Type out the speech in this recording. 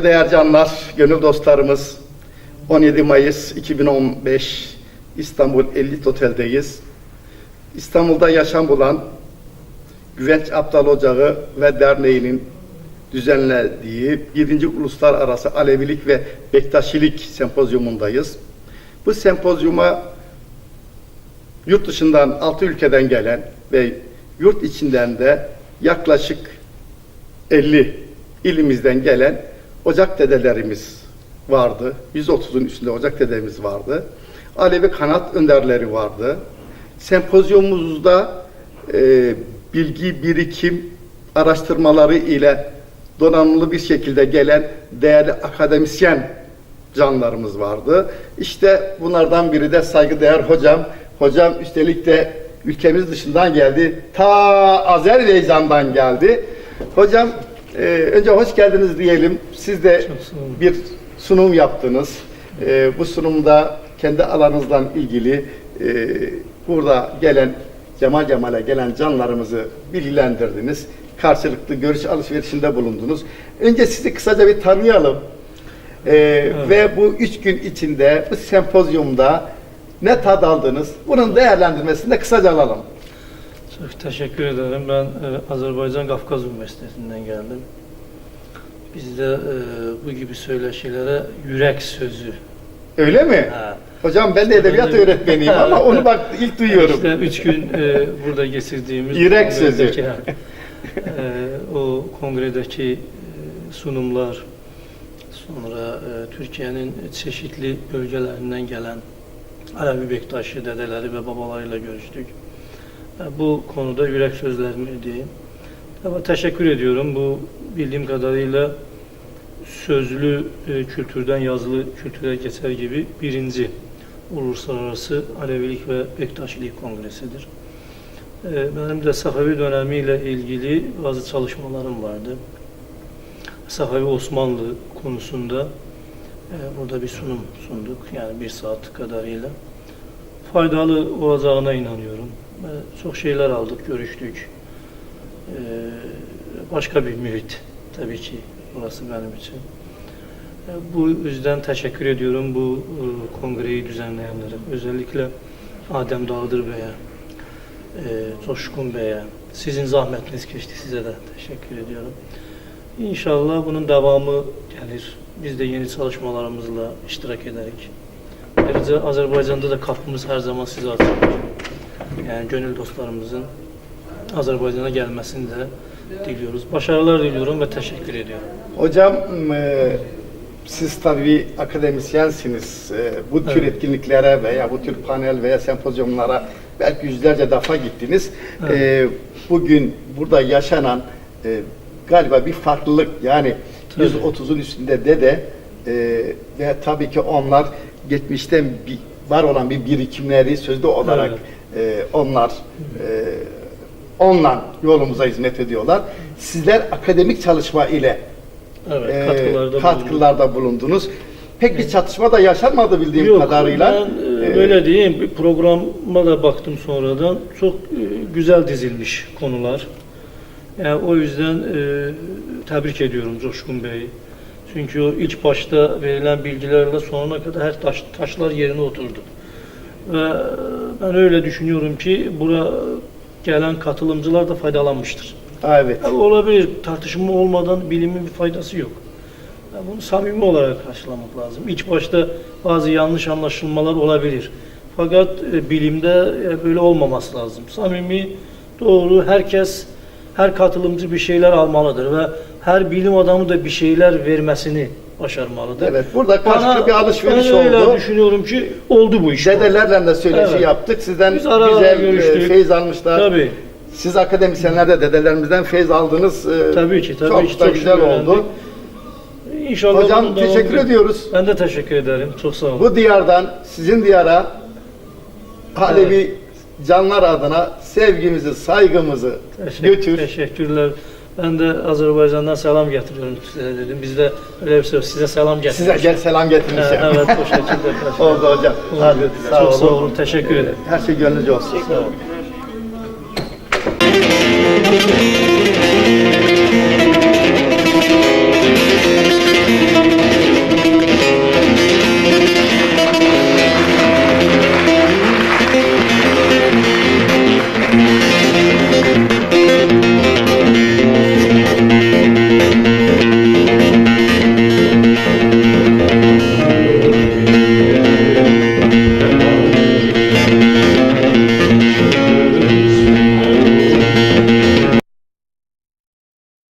Saygıdeğer canlar, gönül dostlarımız 17 Mayıs 2015 İstanbul Elit Otel'deyiz. İstanbul'da yaşam bulan Güvenç Aptal Ocağı ve Derneği'nin düzenlediği 7. Uluslararası Alevilik ve Bektaşilik Sempozyumundayız. Bu sempozyuma yurt dışından 6 ülkeden gelen ve yurt içinden de yaklaşık 50 ilimizden gelen ocak dedelerimiz vardı. 130'un üstünde ocak dedemiz vardı. Alevi kanat önderleri vardı. Sempozyumumuzda e, bilgi birikim araştırmaları ile donanımlı bir şekilde gelen değerli akademisyen canlarımız vardı. İşte bunlardan biri de saygıdeğer hocam. Hocam üstelik de ülkemiz dışından geldi. Ta Azerbaycan'dan geldi. Hocam e, önce hoş geldiniz diyelim. Siz de bir sunum yaptınız. E, bu sunumda kendi alanınızla ilgili e, burada gelen Cemal Cemal'e gelen canlarımızı bilgilendirdiniz. Karşılıklı görüş alışverişinde bulundunuz. Önce sizi kısaca bir tanıyalım. E, Ve bu üç gün içinde bu sempozyumda ne tad aldınız? Bunun değerlendirmesini de kısaca alalım. Çok teşekkür ederim. Ben e, Azerbaycan Kafkaz Üniversitesi'nden geldim. Bizde e, bu gibi söyleşilere yürek sözü. Öyle mi? Ha. Hocam ben de edebiyat öğretmeniyim ama onu bak ilk duyuyorum. İşte üç gün e, burada geçirdiğimiz Yürek sözü. e, o kongredeki e, sunumlar, sonra e, Türkiye'nin çeşitli bölgelerinden gelen Alevi Bektaşi dedeleri ve babalarıyla görüştük. Bu konuda yürek sözlerimi diyeyim. Ama teşekkür ediyorum. Bu bildiğim kadarıyla sözlü e, kültürden yazılı kültüre geçer gibi birinci Uluslararası Alevilik ve Bektaşilik Kongresi'dir. E, benim de Safavi dönemiyle ilgili bazı çalışmalarım vardı. Safavi Osmanlı konusunda e, burada bir sunum sunduk. Yani bir saat kadarıyla. Faydalı olacağına inanıyorum. E, çok şeyler aldık, görüştük. E, başka bir mühit tabii ki burası benim için. E, Bu yüzden teşekkür ediyorum bu e, kongreyi düzenleyenlere. Özellikle Adem Dağdır Bey'e, e, Coşkun Bey'e. Sizin zahmetiniz geçti. Size de teşekkür ediyorum. İnşallah bunun devamı gelir. Biz de yeni çalışmalarımızla iştirak ederek. Ayrıca Azerbaycan'da da kapımız her zaman size açık. Yani gönül dostlarımızın Azerbaycan'a gelmesini de diliyoruz. Başarılar diliyorum ve teşekkür ediyorum. Hocam e, siz tabii akademisyensiniz. E, bu tür Evet. etkinliklere veya bu tür panel veya sempozyumlara belki yüzlerce defa gittiniz. E, bugün burada yaşanan e, galiba bir farklılık yani Tabii. 130'un üstünde dede e, ve tabii ki onlar geçmişten bir, var olan bir birikimleri sözlü olarak e, onlar e, onunla yolumuza hizmet ediyorlar. Sizler akademik çalışma ile Evet, e, katkılarda katkılarda bulundunuz. Pek bir çatışma da yaşanmadı bildiğim Yok, kadarıyla. ben e, E, böyle diyeyim, bir programa da baktım sonradan. Çok e, güzel dizilmiş konular. Yani o yüzden e, tebrik ediyorum Coşkun Bey'i. Çünkü o ilk başta verilen bilgilerle sonuna kadar her taş, taşlar yerine oturdu. Ve e, ben öyle düşünüyorum ki bura gelen katılımcılar da faydalanmıştır. evet. Ya olabilir. Tartışma olmadan bilimin bir faydası yok. Ya bunu samimi olarak karşılamak lazım. İlk başta bazı yanlış anlaşılmalar olabilir. Fakat e, bilimde e, böyle olmaması lazım. Samimi, doğru, herkes, her katılımcı bir şeyler almalıdır ve her bilim adamı da bir şeyler vermesini başarmalıdır. Evet, burada karşılıklı bir alışveriş ben öyle oldu. düşünüyorum ki oldu bu iş. Dedelerle de söyleşi Evet. yaptık. Sizden Biz güzel e, görüştük. feyiz almışlar. Tabii. Siz akademisyenler de dedelerimizden feyiz aldınız. E, Tabii ki, tabii çok ki. da Çok güzel oldu. İnşallah Hocam teşekkür ediyoruz. Ben de teşekkür ederim. Çok sağ olun. Bu diyardan sizin diyara Alevi canlar adına sevgimizi, saygımızı Teşekkür, götür. Teşekkürler. Ben de Azerbaycan'dan selam getiriyorum size dedim. Biz de öyle bir söz size selam Size getiriyoruz. gel selam getirmiş. Evet, evet o şekilde. Oldu hocam. Hadi sağ Çok olun. sağ olun. Teşekkür ederim. Her şey gönlünüzce olsun. Sağ olun.